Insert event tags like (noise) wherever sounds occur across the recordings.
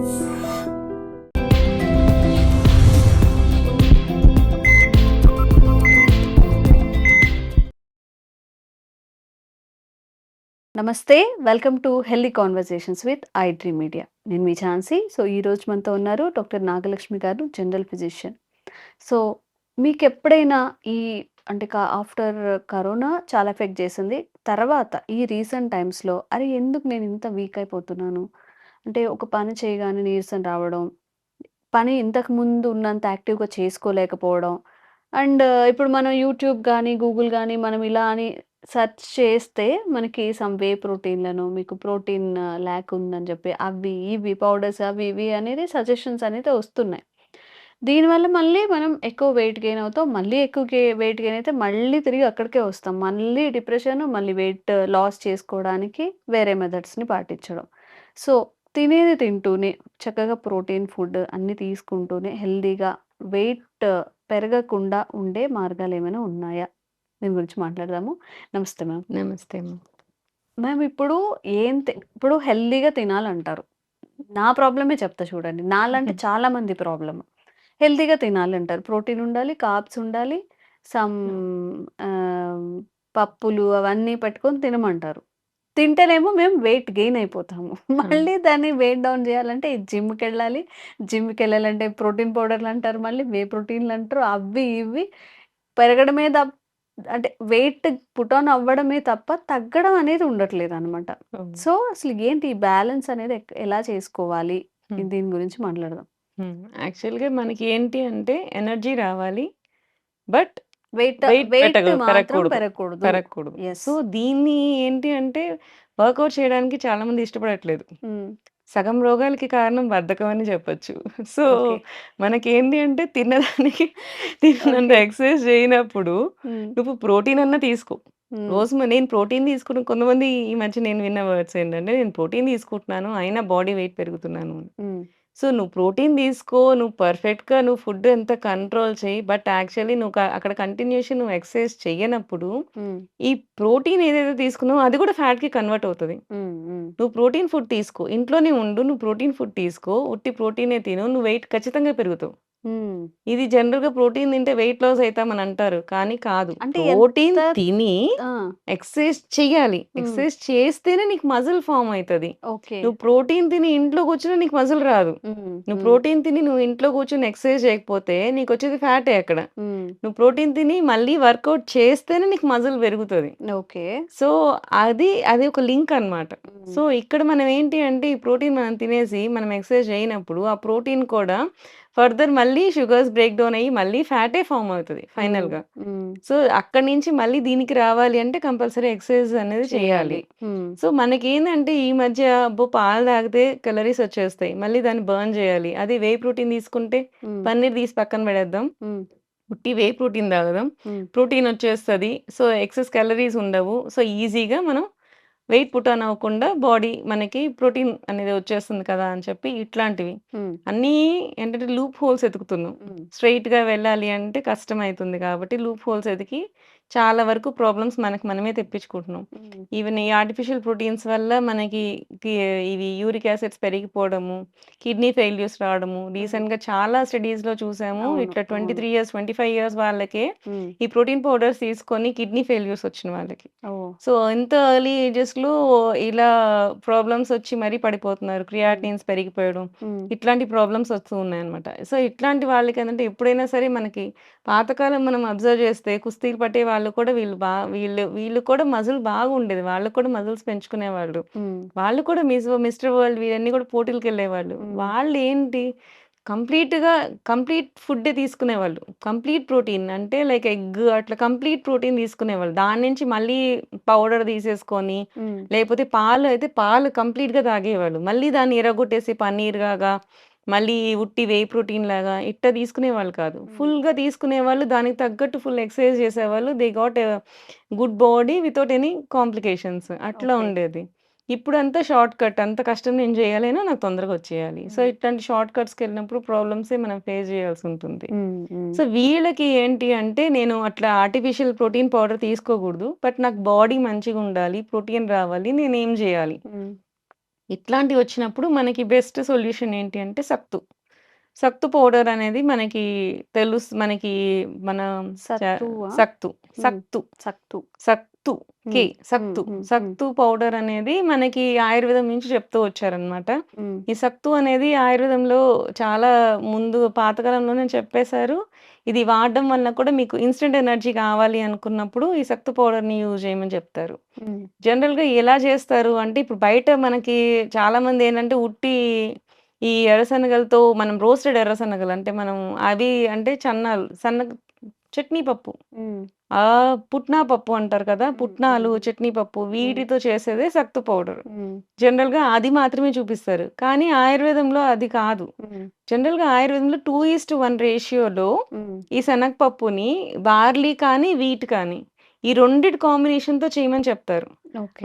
నమస్తే welcome to healthy conversations with I Dream Media. నేను మీ ఝాన్సీ. సో ఈ రోజు మనతో ఉన్నారు డాక్టర్ నాగలక్ష్మి గారు జనరల్ ఫిజిషియన్. సో మీకు ఎప్పుడైనా ఈ అంటే ఆఫ్టర్ కరోనా చాలా ఎఫెక్ట్ చేసింది. తర్వాత ఈ రీసెంట్ టైమ్స్లో అరే ఎందుకు నేను ఇంత వీక్ అయిపోతున్నాను? అంటే ఒక పని చేయగానే నీరసం రావడం పని ఇంతకు ముందు ఉన్నంత యాక్టివ్గా చేసుకోలేకపోవడం అండ్ ఇప్పుడు మనం యూట్యూబ్ కానీ గూగుల్ కానీ మనం ఇలా అని సెర్చ్ చేస్తే మనకి సమ్ వే ప్రోటీన్‌లను మీకు ప్రోటీన్ ల్యాక్ ఉందని చెప్పి అవి, ఇవి పౌడర్స్ అవి, ఇవి అనేది సజెషన్స్ అనేది వస్తున్నాయి. దీనివల్ల మళ్ళీ మనం ఎక్కువ వెయిట్ గెయిన్ అవుతాం. మళ్ళీ ఎక్కువ గే వెయిట్ గెయిన్ అయితే మళ్ళీ తిరిగి అక్కడికే వస్తాం. మళ్ళీ డిప్రెషన్, మళ్ళీ వెయిట్ లాస్ చేసుకోవడానికి వేరే మెథడ్స్‌ని పాటించడం. సో, తినేది తింటూనే చక్కగా ప్రోటీన్ ఫుడ్ అన్నీ తీసుకుంటూనే హెల్తీగా వెయిట్ పెరగకుండా ఉండే మార్గాలేమైనా ఉన్నాయా? దీని గురించి మాట్లాడదాము. నమస్తే మ్యామ్. నమస్తే అమ్మ. మ్యామ్ ఇప్పుడు ఏం ఇప్పుడు హెల్తీగా తినాలంటారు. నా ప్రాబ్లమే చెప్తా చూడండి. నాలాంటి. (laughs) చాలా మంది ప్రాబ్లమ్. హెల్తీగా తినాలంటారు. ప్రోటీన్ ఉండాలి, కార్బ్స్ ఉండాలి, సమ్ పప్పులు అవన్నీ పెట్టుకొని తినమంటారు. తింటేనేమో మేము వెయిట్ గెయిన్ అయిపోతాము. మళ్ళీ దాన్ని వెయిట్ డౌన్ చేయాలంటే జిమ్‌కెళ్ళాలి. జిమ్‌కెళ్ళాలంటే ప్రోటీన్ పౌడర్‌లంటారు మళ్ళీ వే ప్రోటీన్‌లంటారు. అవి ఇవి పెరగడమే తప్ అంటే వెయిట్ పుట్ ఆన్ అవ్వడమే తప్ప తగ్గడం అనేది ఉండట్లేదనమాట. అవును. సో, అసలు ఏంటి ఈ బ్యాలెన్స్ అనేది ఎలా చేసుకోవాలి? దీని గురించి మాట్లాడదాం. యాక్చువల్‌గా మనకి ఏంటి అంటే ఎనర్జీ రావాలి. బట్ వెయిట్ వెయిట్ మాత్రం పెరగకూడదు. పెరగకూడదు. సో, దీన్ని ఏంటి అంటే వర్కౌట్ చేయడానికి చాలామంది ఇష్టపడట్లేదు. హ్మ్. సగం రోగాలకి కారణం బద్ధకం అని చెప్పొచ్చు. సో. మనకేంటి అంటే తిన్నదానికి తిన్నంత. ఎక్సర్సైజ్ చేయనప్పుడు. నువ్వు ప్రోటీన్ అన్నా తీసుకో. రోజు నేను ప్రోటీన్ తీసుకున్న కొంతమంది ఈ మధ్య నేను విన్న వర్డ్స్ ఏంటంటే నేను ప్రోటీన్ తీసుకుంటున్నాను. అయినా బాడీ వెయిట్ పెరుగుతున్నాను. సో, నువ్వు ప్రోటీన్ తీసుకో. నువ్వు పర్ఫెక్ట్‌గా నువ్వు ఫుడ్ అంతా కంట్రోల్ చెయ్యి. బట్ యాక్చువల్లీ నువ్వు క అక్కడ కంటిన్యూషన్ నువ్వు ఎక్సర్సైజ్ చెయ్యనప్పుడు హ్మ్. ఈ ప్రోటీన్ ఏదైతే తీసుకున్నావో అది కూడా ఫ్యాట్‌కి కన్వర్ట్ అవుతది. నువ్వు ప్రోటీన్ ఫుడ్ తీసుకో. ఇంట్లోనే ఉండు. నువ్వు ప్రోటీన్ ఫుడ్ తీసుకో. ఉట్టి ప్రోటీనే తిను. నువ్వు వెయిట్ ఖచ్చితంగా పెరుగుతావు. హ్మ్. ఇది జనరల్‌గా ప్రోటీన్ తింటే వెయిట్ లాస్ అయితామని అంటారు. కానీ కాదు. అంటే ప్రోటీన్ ఎంత తిని ఆ! ఎక్సర్సైజ్ చెయ్యాలి. హ్మ్. ఎక్సర్సైజ్ చేస్తేనే నీకు మజిల్ ఫార్మ్ అయితది. ఓకే. నువ్వు ప్రోటీన్ తిని ఇంట్లో కూర్చున్నా నీకు మజిల్ రాదు. హ్మ్. నువ్వు హ్మ్. ప్రోటీన్ తిని నువ్వు ఇంట్లో కూర్చొని ఎక్సర్సైజ్ చేయకపోతే నీకొచ్చేది ఫ్యాటే అక్కడ. హ్మ్. నువ్వు ప్రోటీన్ తిని మళ్ళీ వర్కౌట్ చేస్తేనే నీకు మజిల్ పెరుగుతది. ఓకే. సో, అది అది ఒక లింక్ అన్నమాట. హ్మ్. సో, ఇక్కడ మనం ఏంటి అంటే ఈ ప్రోటీన్ మనం తినేసి మనం ఎక్సర్సైజ్ చేయనప్పుడు ఆ ప్రోటీన్ కూడా ఫర్దర్ మళ్ళీ షుగర్స్ బ్రేక్ డౌన్ అయ్యి మళ్ళీ ఫ్యాటే ఫార్మ్ అవుతది హ్మ్. ఫైనల్‌గా. హ్మ్. సో, అక్కడి నుంచి మళ్ళీ దీనికి రావాలి అంటే కంపల్సరీ ఎక్సర్సైజ్ అనేది చేయాలి. సో, మనకేందంటే ఈ మధ్య అబ్బో! పాలు తాగితే కలోరీస్ వచ్చేస్తాయి. మళ్ళీ దాన్ని బర్న్ చేయాలి. అదే వే ప్రోటీన్ తీసుకుంటే. పన్నీర్ తీసి పక్కన పడేద్దాం. ఉట్టి వే ప్రోటీన్ తాగుదాం. ప్రోటీన్ వచ్చేస్తది. సో, ఎక్సెస్ క్యాలరీస్ ఉండవు. సో, ఈజీగా మనం వెయిట్ పుట్ ఆన్ అవ్వకుండా బాడీ మనకి ప్రోటీన్ అనేది వచ్చేస్తుంది కదా! అని చెప్పి ఇట్లాంటివి. అన్నీ ఏంటంటే లూప్ హోల్స్ ఎతుకుతున్నాం. హ్మ్. స్ట్రెయిట్‌గా వెళ్ళాలి అంటే కష్టమైతుంది కాబట్టి లూప్ హోల్స్ ఎతికి చాలా వరకు ప్రాబ్లమ్స్ మనకు మనమే తెప్పించుకుంటున్నాం. ఈవెన్ ఈ ఆర్టిఫిషియల్ ప్రోటీన్స్ వల్ల మనకి ఇవి యూరిక్ యాసిడ్స్ పెరిగిపోవడము, కిడ్నీ ఫెయిల్యూర్స్ రావడము హ్మ్. రీసెంట్‌గా చాలా స్టడీస్‌లో చూసాము. అవును. ఇట్లా అవును. 23 ఇయర్స్, 25 ఇయర్స్ వాళ్ళకే. ఈ ప్రోటీన్ పౌడర్స్ తీసుకొని కిడ్నీ ఫెయిల్యూర్స్ వచ్చిన వాళ్ళకి. సో, ఇంత ఎర్లీ ఏజెస్‌లో ఇలా ప్రాబ్లమ్స్ వచ్చి మరీ పడిపోతున్నారు. పెరిగిపోవడం హ్మ్. ఇట్లాంటి ప్రాబ్లమ్స్ వస్తూ ఉన్నాయన్నమాట. సో, ఇట్లాంటి వాళ్ళకేందంటే ఎప్పుడైనా సరే మనకి పాతకాలం మనం అబ్జర్వ్ చేస్తే కుస్తీలు పట్టే వాళ్ళు కూడా వీళ్ళు బా వీళ్ళు వీళ్ళు కూడా మజిల్ బాగుండేది. వాళ్ళు కూడా మజిల్స్ పెంచుకునేవాళ్ళు. వాళ్ళు కూడా మిస్ మిస్టర్ వరల్డ్ ఇవన్నీ కూడా పోటీలకెళ్ళేవాళ్ళు. హ్మ్. వాళ్ళేంటి కంప్లీట్‌గా కంప్లీట్ ఫుడ్డే తీసుకునేవాళ్ళు. కంప్లీట్ ప్రోటీన్ అంటే లైక్ ఎగ్ అట్లా కంప్లీట్ ప్రోటీన్ తీసుకునేవాళ్ళు. దాని నుంచి మళ్ళీ పౌడర్ తీసేసుకొని. లేకపోతే పాలు అయితే పాలు కంప్లీట్‌గా తాగేవాళ్ళు. మళ్ళీ దాన్ని ఇరగొట్టేసి పన్నీర్‌లాగా మళ్ళీ ఉట్టి వే ప్రోటీన్ లాగా ఇట్టా తీసుకునేవాళ్ళు కాదు. హ్మ్. ఫుల్‌గా తీసుకునేవాళ్ళు. దానికి తగ్గట్టు ఫుల్ ఎక్సర్సైజ్ చేసేవాళ్ళు. They got a good body without any complications అట్లా. ఉండేది. ఇప్పుడంతా షార్ట్ కట్. అంత కష్టం నేను చేయలేను. నాకు తొందరగా వచ్చేయాలి. సో. ఇట్లాంటి షార్ట్ కట్స్‌కెళ్ళినప్పుడు ప్రాబ్లమ్సే మనం ఫేస్ చేయాల్సుంటుంది. హ్మ్. హ్మ్. సో, వీళ్ళకి ఏంటి అంటే నేను అట్లా ఆర్టిఫిషియల్ ప్రోటీన్ పౌడర్ తీసుకోకూడదు. బట్ నాకు బాడీ మంచిగుండాలి. ప్రోటీన్ రావాలి. నేనేం జేయాలి? హ్మ్. ఇట్లాంటివొచ్చినప్పుడు మనకి బెస్ట్ సొల్యూషన్ ఏంటి అంటే సత్తు. సత్తు పౌడర్ అనేది మనకి తెలుస్ మనకి మన? సత్తు. హ్మ్. సత్తు. సత్తు. సత్తు. కే. సత్తు. సత్తు పౌడర్ అనేది మనకి ఆయుర్వేదం నుంచి చెప్తూ వచ్చారనమాట. ఈ సత్తు అనేది ఆయుర్వేదంలో చాలా ముందు పాతకాలంలోనే చెప్పేశారు. ఇది వాడడం వల్ల కూడా మీకు ఇన్‌స్టంట్ ఎనర్జీ కావాలి అనుకున్నప్పుడు ఈ సత్తు పౌడర్‌ని యూజ్ చేయమని చెప్తారు. హ్మ్. జనరల్‌గా ఎలా చేస్తారు అంటే ఇప్పుడు బయట మనకి చాలామంది ఏంటంటే ఉట్టి ఈ ఎర్రశనగలతో మనం రోస్టెడ్ ఎర్రశనగలు అంటే మనం అవి అంటే చన్నాలు సన్న చట్నీ పప్పు. ఆహ్, పుట్నా పప్పు అంటారు కదా! పుట్నాలు. చట్నీ పప్పు. వీటితో చేసేదే సత్తు పౌడర్. హ్మ్. జనరల్‌గా అది మాత్రమే చూపిస్తారు. కానీ ఆయుర్వేదంలో అది కాదు. హ్మ్. జనరల్‌గా ఆయుర్వేదంలో 2:1 రేషియోలో హ్మ్. ఈ శనగపప్పుని బార్లీ కానీ, వీట్ కానీ ఈ రెండిటి కాంబినేషన్‌తో చేయమని చెప్తారు.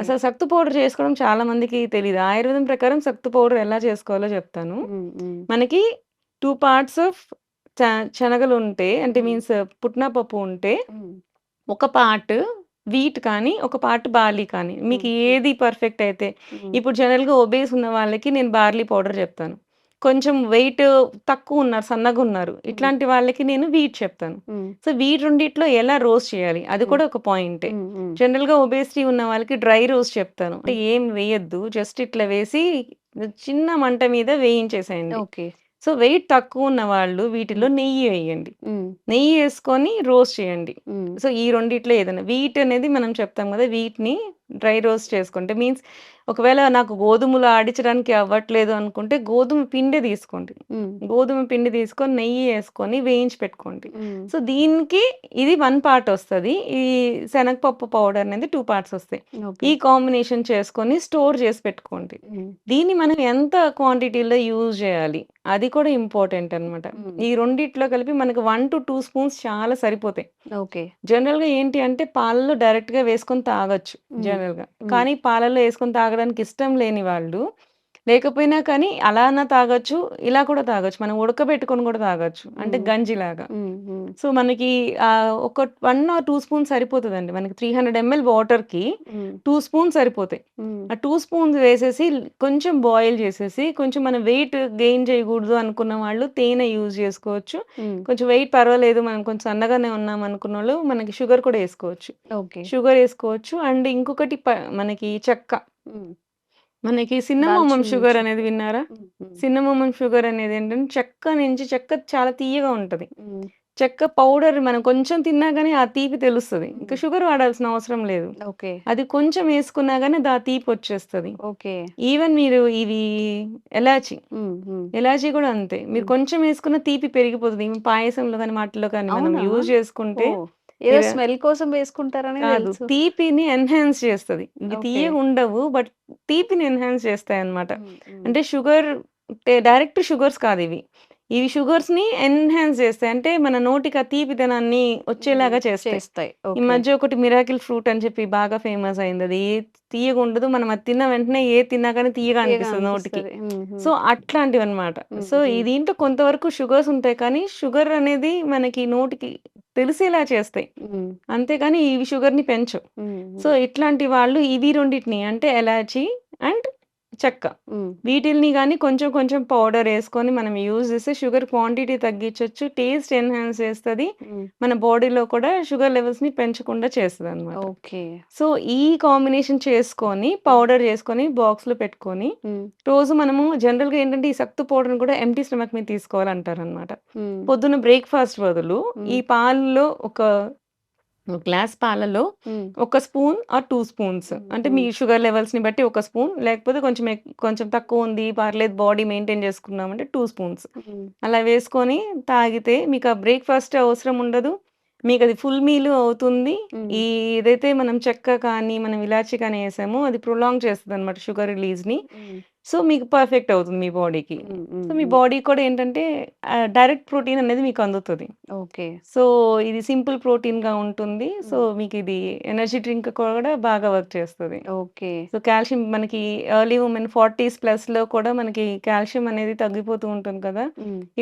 అసలు సత్తు పౌడర్ చేసుకోవడం చాలా మందికి తెలీదు. ఆయుర్వేదం ప్రకారం సత్తు పౌడర్ ఎలా చేసుకోవాలో చెప్తాను. మనకి 2 పార్ట్స్ ఆఫ్ చ శనగలుంటే అంటే. మీన్స్ పుట్నా పప్పు ఉంటే. ఒక పార్ట్ వీట్ కానీ, ఒక పార్ట్ బార్లీ కానీ మీకు. ఏది పర్ఫెక్ట్ అయితే. ఇప్పుడు జనరల్‌గా ఒబేస్ ఉన్న వాళ్ళకి నేను బార్లీ పౌడర్ చెప్తాను. కొంచెం వెయిట్ తక్కువున్నారు, సన్నగున్నారు. హ్మ్. ఇట్లాంటి వాళ్ళకి నేను వీట్ చెప్తాను. సో, వీ రెండిట్లో ఎలా రోస్ట్ చేయాలి అది. కూడా ఒక పాయింటే. హ్మ్. జనరల్‌గా ఒబేసిటీ ఉన్న వాళ్ళకి డ్రై రోస్ట్ చెప్తాను. అంటే. ఏం వేయొద్దు. జస్ట్ ఇట్లా వేసి చిన్న మంట మీద వేయించేసేయండి. ఓకే. సో, వెయిట్ తక్కువున్న వాళ్ళు వీటిలో. నెయ్యి వేయండి. నెయ్యి యేసుకొని రోస్ట్ చేయండి. సో, ఈ రెండిట్లో ఏదైనా వీట్ అనేది మనం చెప్తాం కదా! వీట్‌ని డ్రై రోస్ట్ చేసుకుంటే మీన్స్ ఒకవేళ నాకు గోధుమలు ఆడించడానికి అవ్వట్లేదు అనుకుంటే గోధుమ పిండి తీసుకోండి. గోధుమ పిండి తీసుకొని నెయ్యి యేసుకొని వేయించి పెట్టుకోండి. సో, దీనికి ఇది 1 పార్ట్ వస్తది. ఈ శనగపప్పు పౌడర్ అనేది 2 పార్ట్స్ వస్తాయి. ఈ కాంబినేషన్ చేసుకొని స్టోర్ చేసి పెట్టుకోండి. దీన్ని మనం ఎంత క్వాంటిటీలో యూజ్ చేయాలి అది కూడా ఇంపార్టెంట్ అనమాట. ఈ రెండిట్లో కలిపి మనకు 1-2 స్పూన్స్ చాలా సరిపోతాయి. ఓకే. జనరల్‌గా ఏంటి అంటే పాలలో డైరెక్ట్‌గా వేసుకొని తాగొచ్చు జనరల్‌గా. హ్మ్. కానీ పాలల్లో యేసుకొని తాగడానికి ఇష్టం లేని వాళ్ళు లేకపోయినా కానీ అలా అన్నా తాగొచ్చు. ఇలా కూడా తాగొచ్చు. మనం ఉడకబెట్టుకొని కూడా తాగొచ్చు. అంటే. గంజిలాగా. సో, మనకి ఒక 1 ఆర్ 2 స్పూన్స్ సరిపోతదండి. మనకి 300 ఎంఎల్ వాటర్‌కి హ్మ్. 2 స్పూన్స్ సరిపోతాయి. ఆ 2 స్పూన్స్ వేసేసి కొంచెం బాయిల్ చేసేసి కొంచెం మనం వెయిట్ గెయిన్ చేయకూడదు అనుకున్న వాళ్ళు తేనె యూజ్ చేసుకోవచ్చు. కొంచెం వెయిట్ పర్వాలేదు మనం కొంచెం సన్నగానే ఉన్నాం అనుకున్నోళ్ళు మనకి షుగర్ కూడా యేసుకోవచ్చు. ఓకే. షుగర్ యేసుకోవచ్చు. అండ్ ఇంకొకటి మనకి చెక్క. మనకి సిన్నమోమం దాల్చిన షుగర్. అనేది విన్నారా? సిన్నమోమం షుగర్ అనేది ఏంటంటే చెక్క నుంచి చెక్క చాలా తియ్యగా ఉంటది. చెక్క పౌడర్ మనం కొంచెం తిన్నా గాని ఆ తీపి తెలుస్తది. ఇంక. షుగర్ వాడాల్సిన అవసరం లేదు. ఓకే. అది కొంచెం యేసుకున్నా గాని దా తీపొచ్చేస్తది. ఓకే. ఈవెన్ మీరు ఇవి ఎలాచి. ఎలాచి కూడా అంతే. మీరు. కొంచెం యేసుకున్న తీపి పెరిగిపోతది. పాయసంలో గాని వాటిలో కానీ మనం అవునా? యూజ్ చేసుకుంటే! ఏదో స్మెల్ కోసం వేసుకుంటారని కాదు. తీపిని ఎన్హాన్స్ చేస్తది. ఇవి ఓకే. తియ్యగుండవు. బట్ తీపిని ఎన్హాన్స్ చేస్తాయన్నమాట. హ్మ్. హ్మ్. అంటే షుగర్ డైరెక్ట్ షుగర్స్ కాదివి. ఇవి షుగర్స్‌ని ఎన్హాన్స్ చేస్తాయి. అంటే మన నోటికి ఆ తీపిదనాన్ని. వచ్చేలాగా చేస్తాయి. ఈ. మధ్య ఒకటి మిరాకిల్ ఫ్రూట్ అని చెప్పి బాగా ఫేమస్ అయిందది. తియ్యగుండదు. మనం అది తిన్న వెంటనే ఏది తిన్నా తియ్యగా తియ్యగా అనిపిస్తది నోటికి. సో, హ్మ్. అట్లాంటివన్నమాట. హ్మ్. సో. దీంట్లో కొంతవరకు షుగర్స్ ఉంటాయి. కానీ షుగర్ అనేది మనకి నోటికి తెలిసేలా చేస్తాయి. అంతేగాని ఇవి షుగర్‌ని పెంచవు. హ్మ్. సో. ఇట్లాంటి వాళ్ళు ఇవి రెండిటిని అంటే ఎలాచి అండ్ చెక్క. వీటిల్ని గాని కొంచెం కొంచెం పౌడర్ యేసుకొని మనం యూజ్ చేస్తే షుగర్ క్వాంటిటీ తగ్గించొచ్చు. టేస్ట్ ఎన్హాన్స్ చేస్తది. మన బాడీలో కూడా షుగర్ లెవెల్స్‌ని పెంచకుండా చేస్తదన్నమాట. ఓకే. సో, ఈ కాంబినేషన్ చేసుకొని. పౌడర్ చేసుకొని బాక్స్‌లో పెట్టుకొని హ్మ్. రోజు మనము జనరల్‌గా ఏంటంటే ఈ సత్తు పౌడర్‌ని కూడా ఎంప్టీ స్టమక్ మీద తీసుకోవాలంటారన్నమాట. హ్మ్. పొద్దున్న బ్రేక్‌ఫాస్ట్ బదులు ఈ. పాలలో ఒక గ్లాస్ పాలలో. ఒక స్పూన్ ఆర్ 2 స్పూన్స్. అంటే మీ. షుగర్ లెవెల్స్‌ని బట్టి ఒక స్పూన్ లేకపోతే కొంచెం కొంచెం తక్కువుంది పర్లేదు బాడీ మెయింటైన్ చేసుకున్నామంటే 2 స్పూన్స్. హ్మ్. అలా వేసుకొని తాగితే మీకు ఆ బ్రేక్‌ఫాస్ట్ అవసరం ఉండదు. మీకది ఫుల్ మీల్ అవుతుంది. ఈ ఏదైతే మనం చెక్క కానీ, మనం ఇలాచి కానీ యేసామో అది ప్రొలాంగ్ చేస్తదన్నమాట షుగర్ రిలీజ్‌ని. హ్మ్. సో, మీకు పర్ఫెక్ట్ అవుతుంది మీ బాడీకి. సో. మీ. బాడీ కూడా ఏంటంటే డైరెక్ట్ ప్రోటీన్ అనేది మీకు అందుతది. ఓకే. సో, ఇది సింపుల్ ప్రోటీన్‌గా ఉంటుంది. సో, హ్మ్. మీకిది ఎనర్జీ డ్రింక్ కూడా బాగా వర్క్ చేస్తది. ఓకే. సో, కాల్షియం మనకి ఎర్లీ వుమెన్ 40స్ ప్లస్‌లో కూడా మనకి కాల్షియం అనేది తగ్గిపోతూ ఉంటుంది కదా!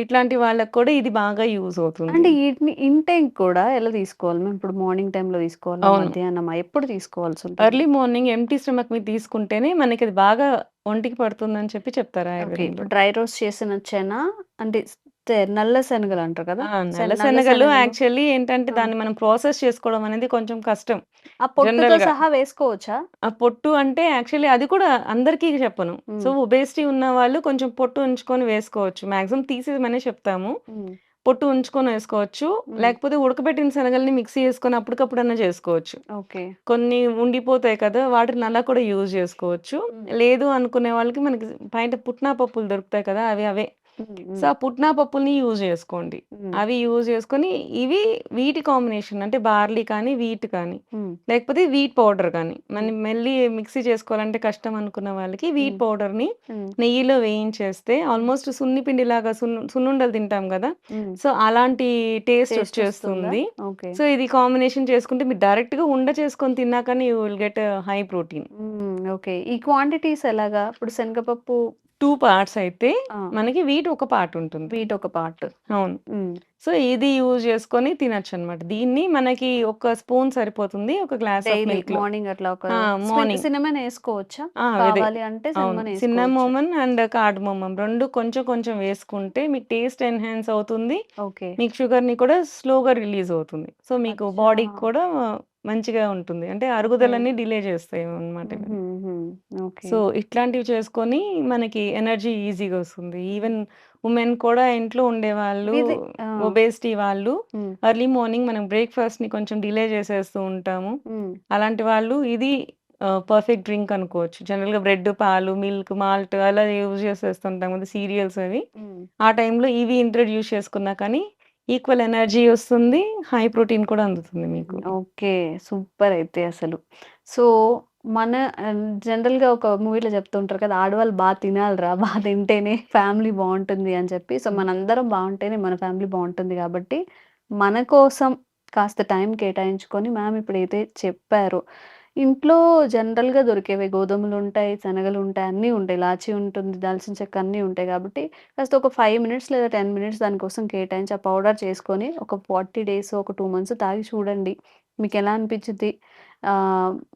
ఇట్లాంటి వాళ్ళకి కూడా ఇది బాగా యూజ్ అంటే అవుతుంది. ఈటిని ఇన్‌టేక్ కూడా ఎలా తీసుకోవాలి? మేము ఇప్పుడు మార్నింగ్ టైమ్‌లో తీసుకోవాలా? అవును. మధ్యాహ్నమా? ఎప్పుడు తీసుకోవాల్సుంటది? ఎర్లీ మార్నింగ్ ఎంప్టీ స్టమక్ మీద తీసుకుంటేనే మనకది బాగా ఒంటికి పడుతుందని చెప్పి చెప్తారు ఓకే. ఆయుర్వేదంలో. ఇప్పుడు డ్రై రోస్ట్ చేసిన చెన అంటే తె నల్ల శనగలు అంటారు కదా! ఆ! నల్ల నల్ల శనగలు శనగలు యాక్చువల్లీ ఏంటంటే ఆ! దాన్ని మనం ప్రాసెస్ చేసుకోవడం అనేది కొంచెం కష్టం. ఆ పొట్టుతో. సహా వేసుకోవచ్చా? ఆ పొట్టు అంటే యాక్చువల్లీ అది కూడా అందరికీ చెప్పను. సో. ఒబేసిటీ ఉన్నవాళ్ళు కొంచెం పొట్టు ఉంచుకొని వేసుకోవచ్చు. మాక్సిమం తీసేయమనే చెప్తాము. పొట్టు ఉంచుకొని వేసుకోవచ్చు. లేకపోతే ఉడకబెట్టిన శనగల్ని మిక్సీ చేసుకొని అప్పటికప్పుడన్నా చేసుకోవచ్చు. ఓకే. కొన్ని ఉండిపోతాయి కదా! వాటిని అలా కూడా యూజ్ చేసుకోవచ్చు. లేదు అనుకునే వాళ్ళకి మనకి బయట పుట్నా పప్పులు దొరుకుతాయి కదా! అవి అవే. సో. ఆ పుట్నా పప్పుల్ని యూజ్ చేసుకోండి. అవి యూజ్ చేసుకొని ఇవి వీటి కాంబినేషన్ అంటే బార్లీ కానీ, వీట్ కానీ. లేకపోతే వీట్ పౌడర్ కానీ. మనం మెల్లి మిక్సీ చేసుకోవాలంటే కష్టం అనుకున్న వాళ్ళకి వీట్ హ్మ్. పౌడర్‌ని హ్మ్. నెయ్యిలో వేయించేస్తే. ఆల్మోస్ట్ సున్నిపిండిలాగా సున్ సున్నుండలు తింటాం కదా! సో, అలాంటి టేస్ట్? వచ్చేస్తుంది. సో, ఇది కాంబినేషన్ చేసుకుంటే మీరు డైరెక్ట్‌గా ఉండ చేసుకొని తిన్నా కానీ you will get high protein. Okay. ఈ క్వాంటిటీస్ ఎలాగా? ఇప్పుడు శనగపప్పు 2 పార్ట్స్ అయితే! మనకి వీట్ ఒక పార్ట్ ఉంటుంది. వీట్ ఒక పార్ట్. అవును. సో, ఇది యూజ్ చేసుకొని తినొచ్చనమాట. దీన్ని మనకి ఒక స్పూన్ సరిపోతుంది. ఒక గ్లాస్. మార్నింగ్ అట్లా ఒక మార్నింగ్. కావాలి అంటే ఏసుకోవచ్చు. సిన్నమోమన్ అండ్ కార్డమోమమ్ 2 కొంచెం కొంచెం వేసుకుంటే మీకు టేస్ట్ ఎన్హాన్స్ అవుతుంది. ఓకే. మీకు షుగర్‌ని కూడా స్లోగా రిలీజ్ అవుతుంది. సో, మీకు! బాడీకి కూడా మంచిగా ఉంటుంది. అంటే ఓకే. అరుగుదలని డిలే చేస్తాయి. ఓకే. సో, ఇట్లాంటివి చేసుకొని మనకి ఎనర్జీ ఈజీగా వస్తుంది. ఈవెన్ ఉమెన్ కూడా ఇంట్లో ఉండేవాళ్ళు! ఒబేసిటీ వాళ్ళు. ఎర్లీ మార్నింగ్ మనం బ్రేక్‌ఫాస్ట్‌ని కొంచెం డిలే చేసేస్తూ ఉంటాము. అలాంటి వాళ్ళు ఇది పర్ఫెక్ట్ డ్రింక్ అనుకోవచ్చు. జనరల్‌గా బ్రెడ్, పాలు, మిల్క్, మాల్ట్ అలా యూజ్ చేసేస్తుంటాం కదా! సీరియల్స్ అవి. ఆ టైంలో ఇవి ఇంట్రొడ్యూస్ చేసుకున్నా కానీ ఈక్వల్ ఎనర్జీ వస్తుంది. హై ప్రోటీన్ కూడా అందుతుంది మీకు. ఓకే. సూపర్ అయితే అసలు. సో, మన జనరల్‌గా ఒక మూవీలో చెప్తూ ఉంటారు కదా! ఆడవాళ్ళు బాగా తినాలిరా! బాగా తింటేనే ఫ్యామిలీ బాగుంటుంది అని చెప్పి. సో, మనందరం బాగుంటేనే మన ఫ్యామిలీ బాగుంటుంది కాబట్టి, మన కోసం కాస్త టైం కేటాయించుకొని మ్యామ్ ఇప్పుడైతే చెప్పారు ఇంట్లో జనరల్‌గా దొరికేవి గోధుమలు ఉంటాయి శనగలు ఉంటాయి అన్నీ ఉంటాయి. లాచి ఉంటుంది, దాల్చిన చెక్క అన్నీ ఉంటాయి కాబట్టి, కాస్త ఒక ఫైవ్ మినిట్స్ లేదా 10 మినిట్స్ దానికోసం కేటాయించి ఆ పౌడర్ చేసుకొని ఒక 40 డేస్, ఒక టూ మంత్స్ తాగి చూడండి. మీకు ఎలా అనిపించింది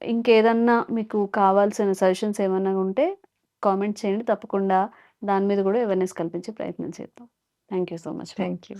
ఇంకేదన్నా మీకు కావాల్సిన సజెషన్స్ ఏమన్నా ఉంటే కామెంట్ చేయండి. తప్పకుండా దాని మీద కూడా అవేర్‌నెస్ కల్పించే ప్రయత్నం చేద్దాం. Thank you so much thank you.